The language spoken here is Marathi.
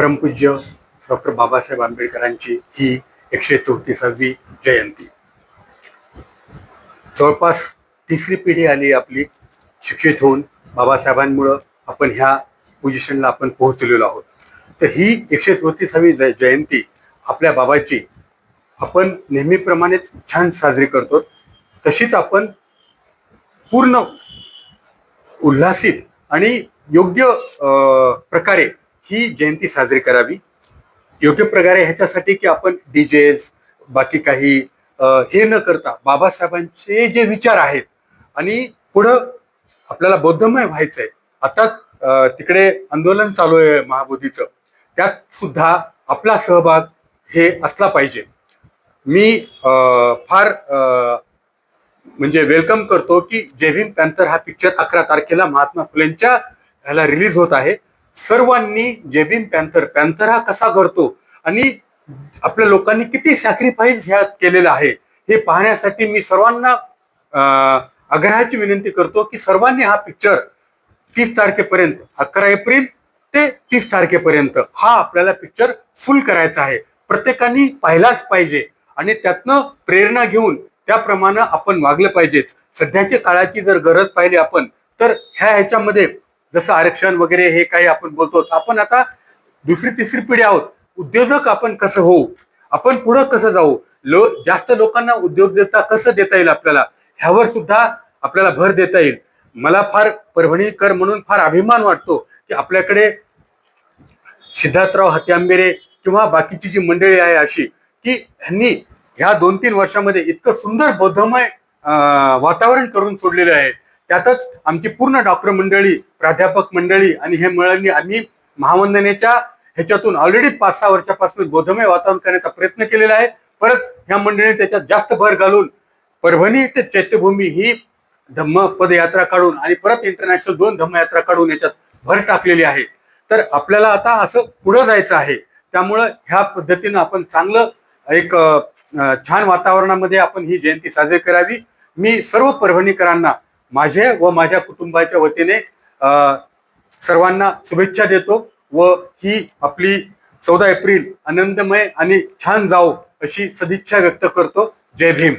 परमपूज्य डॉक्टर बाबासाहेब आंबेडकरांची ही एकशे चौतीसावी जयंती. जवळपास तिसरी पिढी आली आपली शिक्षित होऊन बाबासाहेबांमुळं आपण ह्या पोझिशनला आपण पोहोचलेलो आहोत. तर ही एकशे चौतीसावी जय जयंती आपल्या बाबाची आपण नेहमीप्रमाणेच छान साजरी करतो. तशीच आपण पूर्ण उल्हासित आणि योग्य प्रकारे ही जयंती साजरी करावी. योग्य प्रकारे ह्याच्यासाठी की आपण डीजेज बाकी काही हे न करता बाबासाहेबांचे जे विचार आहेत आणि पुढं आपल्याला बौद्धमय व्हायचंय. आता तिकडे आंदोलन चालू आहे महाबोधीचं. त्यात सुद्धा आपला सहभाग हे असला पाहिजे. मी फार म्हणजे वेलकम करतो की जय भीम पॅन्थर हा पिक्चर अकरा तारखेला महात्मा फुलेंच्या ह्याला रिलीज होत आहे. सर्वांनी जेबीन पॅन्थर पॅन्थर हा कसा घडतो आणि आपल्या लोकांनी किती सॅक्रिफाईस ह्यात केलेलं आहे हे पाहण्यासाठी मी सर्वांना आग्रहाची विनंती करतो की सर्वांनी हा पिक्चर तीस तारखेपर्यंत अकरा एप्रिल ते तीस तारखेपर्यंत हा आपल्याला पिक्चर फुल करायचा आहे. प्रत्येकाने पाहिलाच पाहिजे आणि त्यातनं प्रेरणा घेऊन त्याप्रमाणे आपण वागलं पाहिजे. सध्याच्या काळाची जर गरज पाहिली आपण तर ह्या ह्याच्यामध्ये जसं आरक्षण वगैरे हे काही आपण बोलतो आपण आता दुसरी तिसरी पिढी आहोत. उद्योजक आपण कसं होऊ? आपण पुढं कसं जाऊ? लो जास्त लोकांना उद्योजकता कसं देता येईल आपल्याला? ह्यावर सुद्धा आपल्याला भर देता येईल. मला फार परभणीकर म्हणून फार अभिमान वाटतो की आपल्याकडे सिद्धार्थराव हत्यांबेरे किंवा बाकीची जी मंडळी आहे अशी की ह्यांनी ह्या दोन तीन वर्षामध्ये इतकं सुंदर बौद्धमय वातावरण करून सोडलेलं आहे. त्यातच आमची पूर्ण डॉक्टर मंडळी प्राध्यापक मंडळी आणि हे मंडळी आम्ही महावंदनेच्या ह्याच्यातून ऑलरेडी पाच सहा वर्षापासून बौद्धमय वातावरण करण्याचा प्रयत्न केलेला आहे. परत ह्या मंडळीने त्याच्यात जास्त भर घालून परभणी ते चैत्यभूमी ही धम्म पदयात्रा काढून आणि परत इंटरनॅशनल दोन धम्मयात्रा काढून याच्यात भर टाकलेली आहे. तर आपल्याला आता असं पुढं जायचं आहे. त्यामुळं ह्या पद्धतीनं आपण चांगलं एक छान वातावरणामध्ये आपण ही जयंती साजरी करावी. मी सर्व परभणीकरांना माझे व माझ्या कुटुंबाच्या वतीने सर्वांना शुभेच्छा देतो व ही आपली चौदा एप्रिल आनंदमय आणि छान जाओ अशी सदिच्छा व्यक्त करतो. जय भीम.